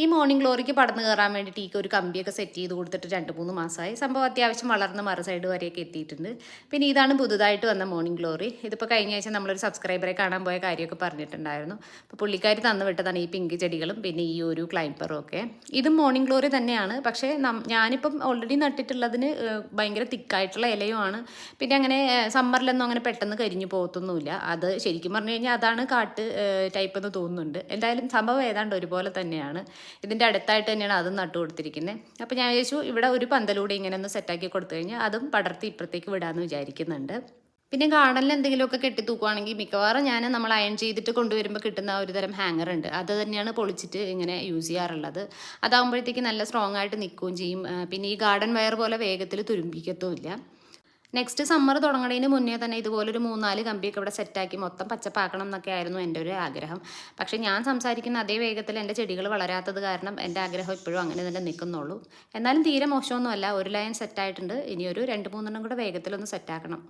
ഈ മോർണിംഗ് ഗ്ലോറിക്ക് പടന്ന് കയറാൻ വേണ്ടിയിട്ട് ഈ ഒരു കമ്പിയൊക്കെ സെറ്റ് ചെയ്ത് കൊടുത്തിട്ട് രണ്ട് മൂന്ന് മാസമായി. സംഭവം അത്യാവശ്യം വളർന്ന് മറു സൈഡ് വരെയൊക്കെ എത്തിയിട്ടുണ്ട്. പിന്നെ ഇതാണ് പുതുതായിട്ട് വന്ന മോർണിംഗ് ഗ്ലോറി ഇതിപ്പോൾ കഴിഞ്ഞ ആഴ്ച നമ്മളൊരു സബ്സ്ക്രൈബറെ കാണാൻ പോയ കാര്യമൊക്കെ പറഞ്ഞിട്ടുണ്ടായിരുന്നു. അപ്പോൾ പുള്ളിക്കാരി തന്നു വിട്ടതാണ് ഈ പിങ്ക് ചെടികളും പിന്നെ ഈ ഒരു ക്ലൈംബറും ഒക്കെ. ഇതും മോർണിംഗ് ഗ്ലോറി തന്നെയാണ്. പക്ഷേ ഞാനിപ്പം ഓൾറെഡി നട്ടിട്ടുള്ളതിന് ഭയങ്കര തിക്കായിട്ടുള്ള ഇലയുമാണ് പിന്നെ അങ്ങനെ സമ്മറിലൊന്നും അങ്ങനെ പെട്ടെന്ന് കരിഞ്ഞു പോകത്തൊന്നുമില്ല. അത് ശരിക്കും പറഞ്ഞു കഴിഞ്ഞാൽ അതാണ് കാട്ട് ടൈപ്പ് എന്ന് തോന്നുന്നുണ്ട്. എന്തായാലും സംഭവം ഏതാണ്ട് ഒരുപോലെ തന്നെയാണ്. ഇതിന്റെ അടുത്തായിട്ട് തന്നെയാണ് അതും നട്ടു കൊടുത്തിരിക്കുന്നത് അപ്പോൾ ഞാൻ വിചാരിച്ചു ഇവിടെ ഒരു പന്തലൂടെ ഇങ്ങനെ ഒന്ന് സെറ്റാക്കി കൊടുത്തു കഴിഞ്ഞാൽ അതും പടർത്തി ഇപ്പുറത്തേക്ക് വിടാമെന്ന് വിചാരിക്കുന്നുണ്ട്. പിന്നെ ഗാർഡനിൽ എന്തെങ്കിലുമൊക്കെ കെട്ടി തൂക്കുവാണെങ്കിൽ മിക്കവാറും ഞാൻ നമ്മൾ അയൺ ചെയ്തിട്ട് കൊണ്ടുവരുമ്പോൾ കിട്ടുന്ന ഒരു തരം ഹാങ്ങർ ഉണ്ട്. അത് തന്നെയാണ് പൊളിച്ചിട്ട് ഇങ്ങനെ യൂസ് ചെയ്യാറുള്ളത്. അതാകുമ്പോഴത്തേക്ക് നല്ല സ്ട്രോങ് ആയിട്ട് നിൽക്കുകയും ചെയ്യും. പിന്നെ ഈ ഗാർഡൻ വയർ പോലെ വേഗത്തിൽ തുരുമ്പിക്കത്തുമില്ല. നെക്സ്റ്റ് സമ്മർ തുടങ്ങണതിന് മുന്നേ തന്നെ ഇതുപോലൊരു മൂന്നാൽ കമ്പിയൊക്കെ ഇവിടെ സെറ്റാക്കി മൊത്തം പച്ചപ്പാക്കണം എന്നൊക്കെ ആയിരുന്നു എന്റെ ഒരു ആഗ്രഹം. പക്ഷേ ഞാൻ സംസാരിക്കുന്ന അതേ വേഗത്തിൽ എന്റെ ചെടികൾ വളരാത്തത് കാരണം എന്റെ ആഗ്രഹം ഇപ്പോഴും അങ്ങനെ തന്നെ നിൽക്കുന്നുള്ളൂ. എന്നാലും തീരെ മോശമൊന്നുമല്ല ഒരു ലൈൻ സെറ്റായിട്ടുണ്ട്. ഇനിയൊരു രണ്ട് മൂന്നെണ്ണം കൂടെ വേഗത്തിലൊന്ന് സെറ്റാക്കണം.